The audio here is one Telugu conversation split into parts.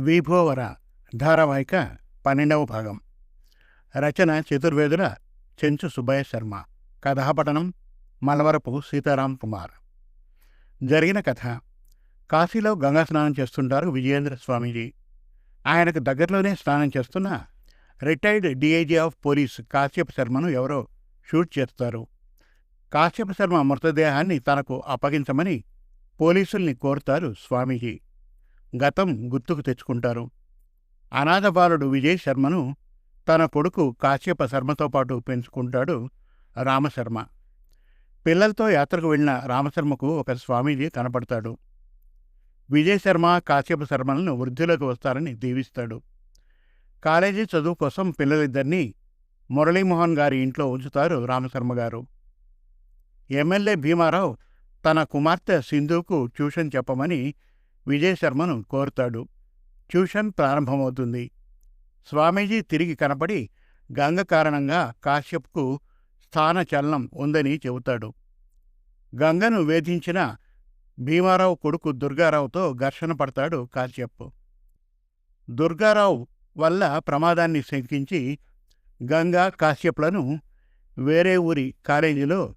విభోవర ధారావాహిక పన్నెండవ భాగం. రచన చతుర్వేదుల చెంచు సుబ్బయ్య శర్మ. కథాపఠనం మలవరపు సీతారాం కుమార్. జరిగిన కథ. కాశీలో గంగా స్నానం చేస్తుంటారు విజయేంద్ర స్వామీజీ. ఆయనకు దగ్గరలోనే స్నానం చేస్తున్న retired DIG of police Kashyapa శర్మను ఎవరో షూట్ చేస్తారు. కాశ్యప శర్మ మృతదేహాన్ని తనకు అప్పగించమని పోలీసుల్ని కోరుతారు స్వామీజీ. గతం గుర్తుకు తెచ్చుకుంటారు. అనాథ బాలుడు విజయ్ శర్మను తన కొడుకు కాశ్యప శర్మతో పాటు పెంచుకుంటాడు రామశర్మ. పిల్లలతో యాత్రకు వెళ్ళిన రామశర్మకు ఒక స్వామీజీ కనపడతాడు. విజయ్ శర్మ కాశ్యప శర్మలను వృద్ధిలోకి వస్తారని దీవిస్తాడు. కాలేజీ చదువు కోసం పిల్లలిద్దరినీ మురళీమోహన్ గారి ఇంట్లో ఉంచుతారు రామశర్మ గారు. ఎమ్మెల్యే భీమారావు తన కుమార్తె సింధుకు ట్యూషన్ చెప్పమని విజయశర్మను కోరుతాడు. ట్యూషన్ ప్రారంభమవుతుంది. స్వామీజీ తిరిగి కనపడి గంగ కారణంగా కాశ్యప్కు స్థానచలనం ఉందని చెబుతాడు. గంగను వేధించిన భీమారావు కొడుకు దుర్గారావుతో ఘర్షణ పడతాడు కాశ్యప్. దుర్గారావు వల్ల ప్రమాదాన్ని శంకించి గంగా కాశ్యప్లను వేరే ఊరి కాలేజీలో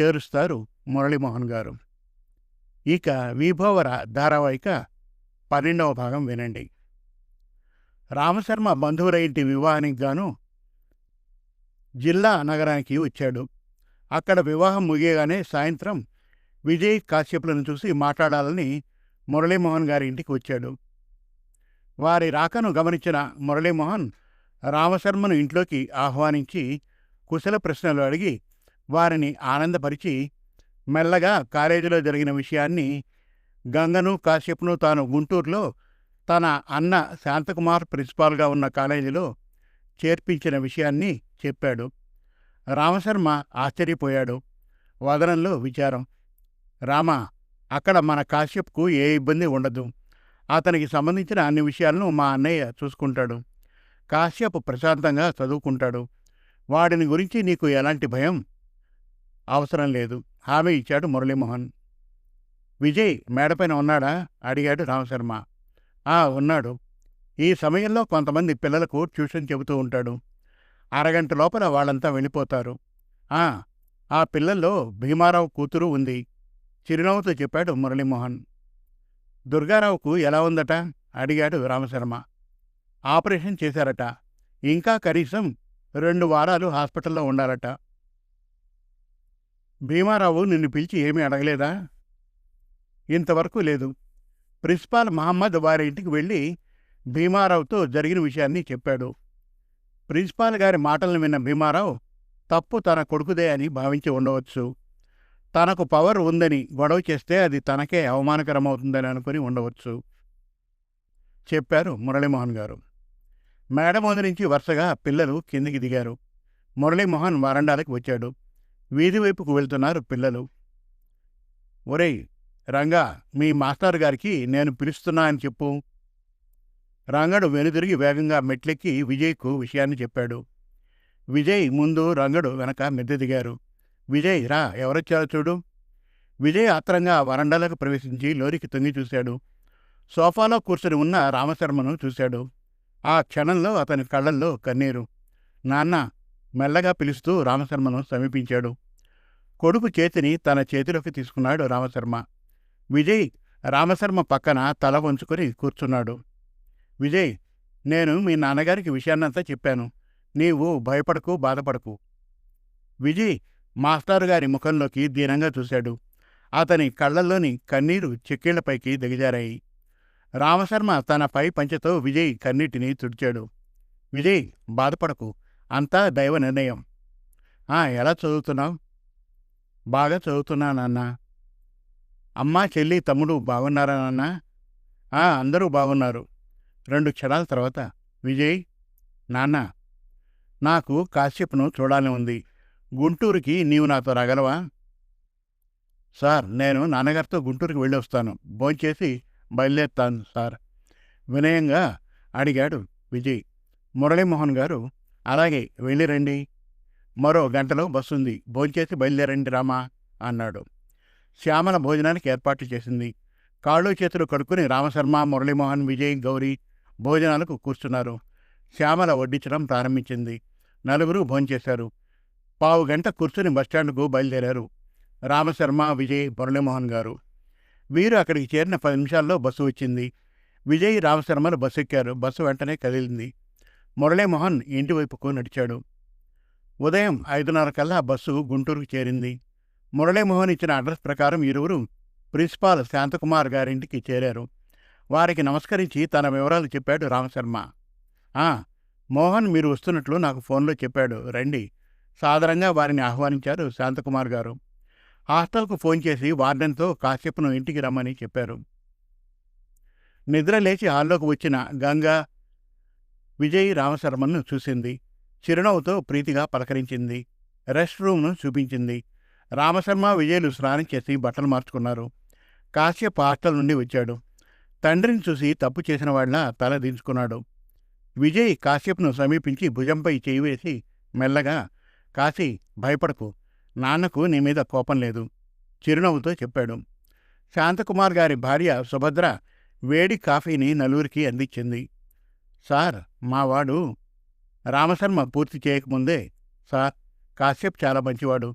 చేరుస్తారు మురళీమోహన్ గారు. ఇక విభోవర ధారావాహిక పన్నెండవ భాగం వినండి. రామశర్మ బంధువుల ఇంటి వివాహానికి గాను జిల్లా నగరానికి వచ్చాడు. అక్కడ వివాహం ముగియగానే సాయంత్రం విజయ్ కాశ్యపులను చూసి మాట్లాడాలని మురళీమోహన్ గారి ఇంటికి వచ్చాడు. వారి రాకను గమనించిన మురళీమోహన్ రామశర్మను ఇంట్లోకి ఆహ్వానించి కుశల ప్రశ్నలు అడిగి వారిని ఆనందపరిచి మెల్లగా కాలేజీలో జరిగిన విషయాన్ని గంగను కాశ్యప్ను తాను గుంటూరులో తన అన్న శాంతకుమార్ ప్రిన్సిపాల్గా ఉన్న కాలేజీలో చేర్పించిన విషయాన్ని చెప్పాడు. రామశర్మ ఆశ్చర్యపోయాడు. వదనంలో విచారం. రామ అక్కడ మన కాశ్యప్కు ఏ ఇబ్బంది ఉండదు. అతనికి సంబంధించిన అన్ని విషయాలను మా అన్నయ్య చూసుకుంటాడు. కాశ్యప్ ప్రశాంతంగా చదువుకుంటాడు. వాడిని గురించి నీకు ఎలాంటి భయం అవసరం లేదు. హామీ ఇచ్చాడు మురళీమోహన్. విజయ్ మేడపైన ఉన్నాడా? అడిగాడు రామశర్మ. ఆ ఉన్నాడు. ఈ సమయంలో కొంతమంది పిల్లలకు ట్యూషన్ చెబుతూ ఉంటాడు. అరగంట లోపల వాళ్ళంతా వెళ్ళిపోతారు. ఆ ఆ పిల్లల్లో భీమారావు కూతురు ఉంది. చిరునవ్వుతో చెప్పాడు మురళీమోహన్. దుర్గారావుకు ఎలా ఉందట? అడిగాడు రామశర్మ. ఆపరేషన్ చేశారట. ఇంకా కనీసం రెండు వారాలు హాస్పిటల్లో ఉండాలట. భీమారావు నిన్ను పిలిచి ఏమీ అడగలేదా? ఇంతవరకు లేదు. ప్రిన్సిపాల్ మహమ్మద్ వారి ఇంటికి వెళ్ళి భీమారావుతో జరిగిన విషయాన్ని చెప్పాడు. ప్రిన్సిపాల్ గారి మాటలను విన్న భీమారావు తప్పు తన కొడుకుదే అని భావించి ఉండవచ్చు. తనకు పవర్ ఉందని గొడవ చేస్తే అది తనకే అవమానకరమవుతుందని అనుకుని ఉండవచ్చు. చెప్పారు మురళీమోహన్ గారు. మేడ ముందు నుంచి వరుసగా పిల్లలు కిందికి దిగారు. మురళీమోహన్ వరండాలకు వచ్చాడు. వీధి వైపుకు వెళ్తున్నారు పిల్లలు. ఒరేయ్ రంగా మీ మాస్టర్ గారికి నేను పిలుస్తున్నా అని చెప్పు. రంగడు వెనుదిరిగి వేగంగా మెట్లెక్కి విజయ్కు విషయాన్ని చెప్పాడు. విజయ్ ముందు రంగడు వెనక మెద్దె దిగారు విజయ్ రా ఎవరొచ్చారో చూడు. విజయ్ ఆత్రంగా వరండాలకు ప్రవేశించి లోరికి తొంగి చూశాడు. సోఫాలో కూర్చొని ఉన్న రామశర్మను చూశాడు. ఆ క్షణంలో అతని కళ్ళల్లో కన్నీరు. నాన్న మెల్లగా పిలుస్తూ రామశర్మను సమీపించాడు. కొడుకు చేతిని తన చేతిలోకి తీసుకున్నాడు రామశర్మ. విజయ్ రామశర్మ పక్కన తల వంచుకొని కూర్చున్నాడు. విజయ్ నేను మీ నాన్నగారికి విషయాన్నంతా చెప్పాను. నీవు భయపడకు బాధపడకు. విజయ్ మాస్టారు గారి ముఖంలోకి దీనంగా చూశాడు. అతని కళ్ళల్లోని కన్నీరు చెక్కిళ్ళపైకి దిగజారాయి. రామశర్మ తన పై పంచెతో విజయ్ కన్నీటిని తుడిచాడు. విజయ్ బాధపడకు. అంతా దైవ నిర్ణయం. ఆ ఎలా చదువుతున్నావు? బాగా చదువుతున్నానన్నా అమ్మా చెల్లి తమ్ముడు బాగున్నారా నాన్న? ఆ అందరూ బాగున్నారు. రెండు క్షణాల తర్వాత విజయ్ నాన్న నాకు కాశ్యప్ను చూడాలని ఉంది. గుంటూరుకి నీవు నాతో రాగలవా? సార్ నేను నాన్నగారితో గుంటూరుకి వెళ్ళి వస్తాను భోంచేసి బయలుదేరుతాను సార్. వినయంగా అడిగాడు విజయ్. మురళీమోహన్ గారు అలాగే వెళ్ళిరండి మరో గంటలో బస్సుంది. భోంచేసి బయలుదేరండి రామా అన్నాడు. శ్యామల భోజనానికి ఏర్పాట్లు చేసింది. కాళ్ళు చేతులు కడుక్కుని రామశర్మ మురళీమోహన్ విజయ్ గౌరీ భోజనాలకు కూర్చున్నారు. శ్యామల వడ్డించడం ప్రారంభించింది. నలుగురు భోంచేశారు. పావు గంట కూర్చుని బస్టాండ్కు బయలుదేరారు రామశర్మ విజయ్ మురళీమోహన్ గారు. వీరు అక్కడికి చేరిన పది నిమిషాల్లో బస్సు వచ్చింది. విజయ్ రామశర్మలు బస్సు ఎక్కారు. బస్సు వెంటనే కదిలింది. మురళీమోహన్ ఇంటివైపుకు నడిచాడు. ఉదయం ఐదున్నర కల్లా బస్సు గుంటూరుకు చేరింది. మురళీమోహన్ ఇచ్చిన అడ్రస్ ప్రకారం ఇరువురు ప్రిన్సిపాల్ శాంతకుమార్ గారింటికి చేరారు. వారికి నమస్కరించి తన వివరాలు చెప్పాడు రామశర్మ. "ఆ, మోహన్ మీరు వస్తున్నట్లు నాకు ఫోన్లో చెప్పాడు. రండి. సాదరంగా వారిని ఆహ్వానించారు శాంతకుమార్ గారు. హాస్టల్కు ఫోన్ చేసి వార్డెన్తో కాసేపును ఇంటికి రమ్మని చెప్పారు. నిద్ర లేచి హాల్లోకి వచ్చిన గంగా విజయ్ రామశర్మను చూసింది. చిరునవ్వుతో ప్రీతిగా పలకరించింది. రెస్ట్ రూమ్ను చూపించింది. రామశర్మ విజయ్లు స్నానం చేసి బట్టలు మార్చుకున్నారు. కాశ్యప్ హాస్టల్ నుండి వచ్చాడు. తండ్రిని చూసి తప్పు చేసిన వాళ్ళ తల దించుకున్నాడు. విజయ్ కాశ్యప్ను సమీపించి భుజంపై చేయి వేసి మెల్లగా కాశీ భయపడకు. నాన్నకు నీ మీద కోపం లేదు చిరునవ్వుతో చెప్పాడు. శాంతకుమార్ గారి భార్య సుభద్ర వేడి కాఫీని నలుగురికి అందించింది. సార్ మావాడు రామశర్మ పూర్తి చేయకముందే సార్ కాశ్యప్ చాలా మంచివాడు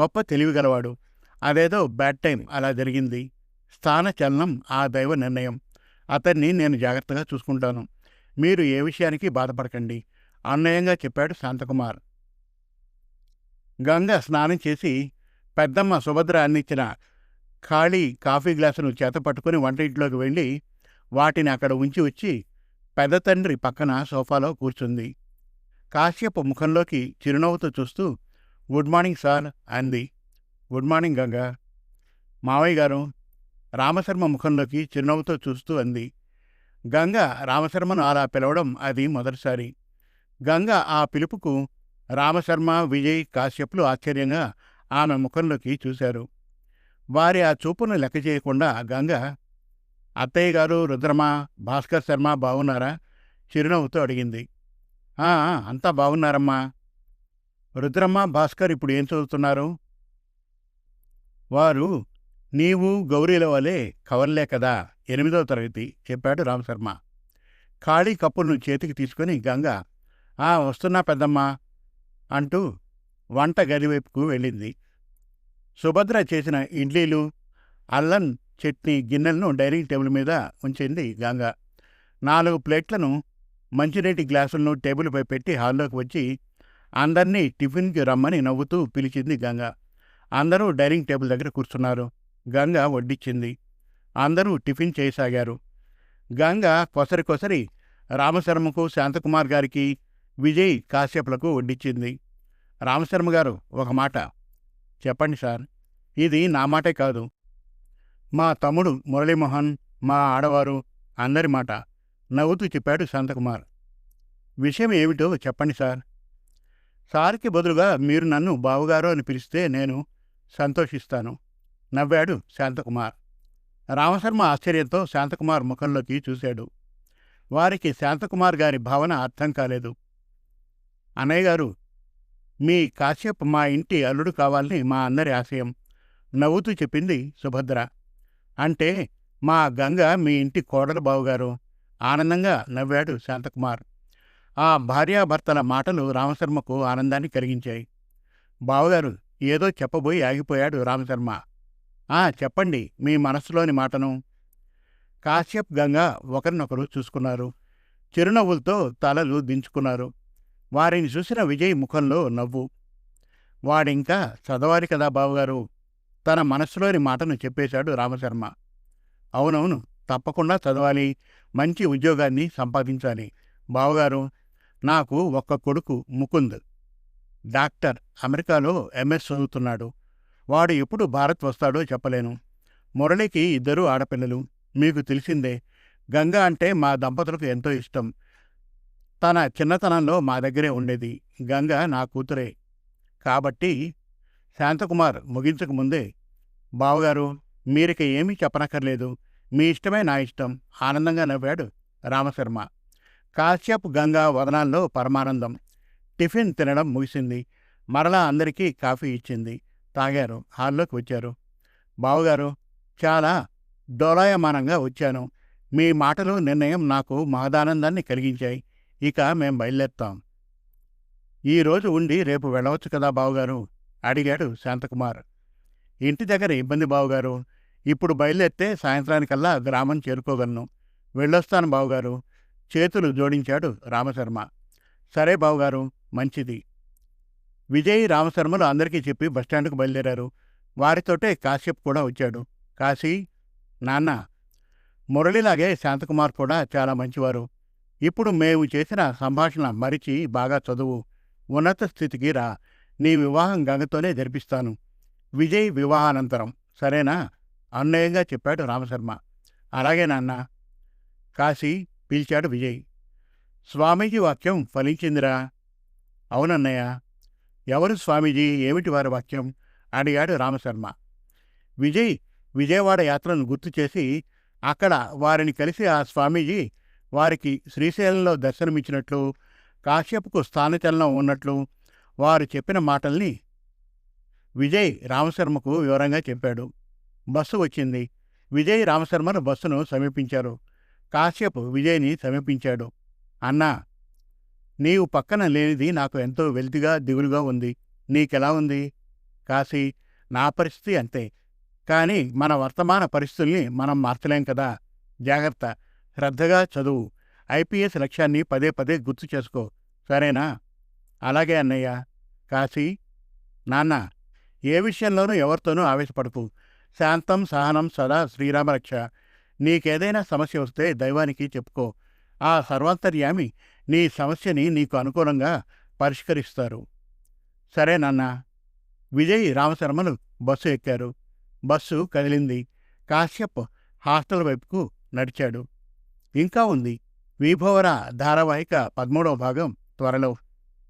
గొప్ప తెలివిగలవాడు. అదేదో బ్యాడ్ టైం అలా జరిగింది. స్థాన చలనం ఆ దైవ నిర్ణయం. అతన్ని నేను జాగ్రత్తగా చూసుకుంటాను. మీరు ఏ విషయానికి బాధపడకండి. అన్నయంగా చెప్పాడు శాంతకుమార్. గంగ స్నానం చేసి పెద్దమ్మ సుభద్ర అందించిన ఖాళీ కాఫీ గ్లాసును చేత పట్టుకుని వంటింట్లోకి వెళ్ళి వాటిని అక్కడ ఉంచి వచ్చి పెద్ద తండ్రి పక్కన సోఫాలో కూర్చుంది. కాశ్యప్ ముఖంలోకి చిరునవ్వుతో చూస్తూ గుడ్ మార్నింగ్ సార్ అంది. Good morning Ganga. మావయ్య గారు రామశర్మ ముఖంలోకి చిరునవ్వుతో చూస్తూ అంది. గంగ రామశర్మను అలా పిలవడం అది మొదటిసారి. గంగ ఆ పిలుపుకు రామశర్మ విజయ్ కాశ్యప్లు ఆశ్చర్యంగా ఆమె ముఖంలోకి చూశారు. వారి ఆ చూపును లెక్క చేయకుండా గంగ అత్తయ్య గారు రుద్రమ భాస్కర్ శర్మ బాగున్నారా చిరునవ్వుతో అడిగింది. "ఆ, అంతా బాగున్నారమ్మా రుద్రమ్మ భాస్కర్ ఇప్పుడు ఏం చదువుతున్నారు? వారు నీవు గౌరీల వలె కవర్లే కదా ఎనిమిదో తరగతి చెప్పాడు రామశర్మ ఖాళీ కప్పులను చేతికి తీసుకుని గంగ ఆ వస్తున్నా పెద్దమ్మా అంటూ వంట గది వైపుకు వెళ్ళింది. సుభద్ర చేసిన ఇడ్లీలు అల్లం చట్నీ గిన్నెలను డైనింగ్ టేబుల్ మీద ఉంచింది గంగ. నాలుగు ప్లేట్లను మంచినీటి గ్లాసులను టేబుల్పై పెట్టి హాల్లోకి వచ్చి అందర్నీ టిఫిన్కి రమ్మని నవ్వుతూ పిలిచింది గంగ. అందరూ డైనింగ్ టేబుల్ దగ్గర కూర్చున్నారు. గంగ వడ్డిచ్చింది. అందరూ టిఫిన్ చేయసాగారు. గంగ కొసరి కొసరి రామశర్మకు శాంతకుమార్ గారికి విజయ్ కాశ్యప్లకు వడ్డిచ్చింది. రామశర్మ గారు ఒక మాట. చెప్పండి సార్. ఇది నా మాటే కాదు. మా తమ్ముడు మురళీమోహన్ మా ఆడవారు అందరి మాట నవ్వుతూ చెప్పాడు శాంతకుమార్. విషయం ఏమిటో చెప్పండి సార్. సార్కి బదులుగా మీరు నన్ను బావగారు అని పిలిస్తే నేను సంతోషిస్తాను నవ్వాడు శాంతకుమార్. రామశర్మ ఆశ్చర్యంతో శాంతకుమార్ ముఖంలోకి చూశాడు. వారికి శాంతకుమార్ గారి భావన అర్థం కాలేదు. అన్నయ్య గారు మీ కాశ్యప్ మా ఇంటి అల్లుడు కావాలని మా అందరి ఆశయం నవ్వుతూ చెప్పింది సుభద్ర. అంటే మా గంగ మీ ఇంటి కోడలు బావుగారు. ఆనందంగా నవ్వాడు శాంతకుమార్. ఆ భార్యాభర్తల మాటలు రామశర్మకు ఆనందాన్ని కలిగించాయి. బావగారు ఏదో చెప్పబోయి ఆగిపోయాడు రామశర్మ. ఆ చెప్పండి మీ మనస్సులోని మాటను. కాశ్యప్ గంగ ఒకరినొకరు చూసుకున్నారు. చిరునవ్వులతో తలలు దించుకున్నారు. వారిని చూసిన విజయ్ ముఖంలో నవ్వు. వాడింకా చదవాలి కదా బావగారు. తన మనస్సులోని మాటను చెప్పేశాడు రామశర్మ. అవునవును తప్పకుండా చదవాలి. మంచి ఉద్యోగాన్ని సంపాదించాలి. బావగారు నాకు ఒక్క కొడుకు ముకుంద్. డాక్టర్ అమెరికాలో ఎంఎస్ చదువుతున్నాడు. వాడు ఎప్పుడు భారత్ వస్తాడో చెప్పలేను. మురళికి ఇద్దరు ఆడపిల్లలు. మీకు తెలిసిందే గంగ అంటే మా దంపతులకు ఎంతో ఇష్టం. తన చిన్నతనంలో మా దగ్గరే ఉండేది. గంగ నా కూతురే. కాబట్టి శాంతకుమార్ ముగించకముందే బావగారు మీరిక ఏమీ చెప్పనక్కర్లేదు. మీ ఇష్టమే నా ఇష్టం. ఆనందంగా నవ్వాడు రామశర్మ. కాశ్యప్ గంగా వదనాల్లో పరమానందం. టిఫిన్ తినడం ముగిసింది. మరలా అందరికీ కాఫీ ఇచ్చింది. తాగారు. హాల్లోకి వచ్చారు. బావగారు చాలా డోలాయమానంగా వచ్చాను. మీ మాటలు నిర్ణయం నాకు మహదానందాన్ని కలిగించాయి. ఇక మేం బయలుదేరుతాం. ఈరోజు ఉండి రేపు వెళ్ళవచ్చు కదా బావగారు. అడిగాడు శాంతకుమార్. ఇంటి దగ్గర ఇబ్బంది బావుగారు. ఇప్పుడు బయలుదేరితే సాయంత్రానికల్లా గ్రామం చేరుకోగలను. వెళ్ళొస్తాను బావుగారు. చేతులు జోడించాడు రామశర్మ. సరే బావుగారు మంచిది. విజయ్ రామశర్మలు అందరికీ చెప్పి బస్టాండ్కు బయలుదేరారు. వారితోటే కాశ్యప్ కూడా వచ్చాడు. కాశీ నాన్న మురళిలాగే శాంతకుమార్ కూడా చాలా మంచివారు. ఇప్పుడు మేము చేసిన సంభాషణ మరిచి బాగా చదువు. ఉన్నత స్థితికి రా. నీ వివాహం గంగతోనే జరిపిస్తాను. విజయ్ వివాహానంతరం. సరేనా? అన్నయంగా చెప్పాడు రామశర్మ. అలాగే నాన్న. కాశీ పిలిచాడు విజయ్. స్వామీజీ వాక్యం ఫలించిందిరా. అవునన్నయ్య. ఎవరు స్వామీజీ? ఏమిటి వారి వాక్యం? అడిగాడు రామశర్మ. విజయ్ విజయవాడ యాత్రను గుర్తు చేసి అక్కడ వారిని కలిసి ఆ స్వామీజీ వారికి శ్రీశైలంలో దర్శనమిచ్చినట్లు కాశ్యపుకు స్థానచలనం ఉన్నట్లు వారు చెప్పిన మాటల్ని విజయ్ రామశర్మకు వివరంగా చెప్పాడు. బస్సు వచ్చింది. విజయ్ రామశర్మను బస్సును సమీపించారు. కాశ్యప్ విజయ్ని సమీపించాడు. అన్నా నీవు పక్కన లేనిది నాకు ఎంతో వెల్తిగా దిగులుగా ఉంది. నీకెలా ఉంది? కాశీ నా పరిస్థితి అంతే. కానీ మన వర్తమాన పరిస్థితుల్ని మనం మార్చలేం కదా. జాగ్రత్త. శ్రద్ధగా చదువు. ఐపీఎస్ లక్ష్యాన్ని పదే పదే గుర్తు చేసుకో. సరేనా? అలాగే అన్నయ్య. కాశీ నాన్న ఏ విషయంలోనూ ఎవరితోనూ ఆవేశపడకు. శాంతం సహనం సదా శ్రీరామరక్ష. నీకేదైనా సమస్య వస్తే దైవానికి చెప్పుకో. ఆ సర్వాంతర్యామి నీ సమస్యని నీకు అనుకూలంగా పరిష్కరిస్తారు. సరే నాన్న. విజయ్ రామశర్మలు బస్సు ఎక్కారు. బస్సు కదిలింది. కాశ్యప్ హాస్టల్ వైపుకు నడిచాడు. ఇంకా ఉంది. విభవర ధారావాహిక పదమూడవ భాగం త్వరలో.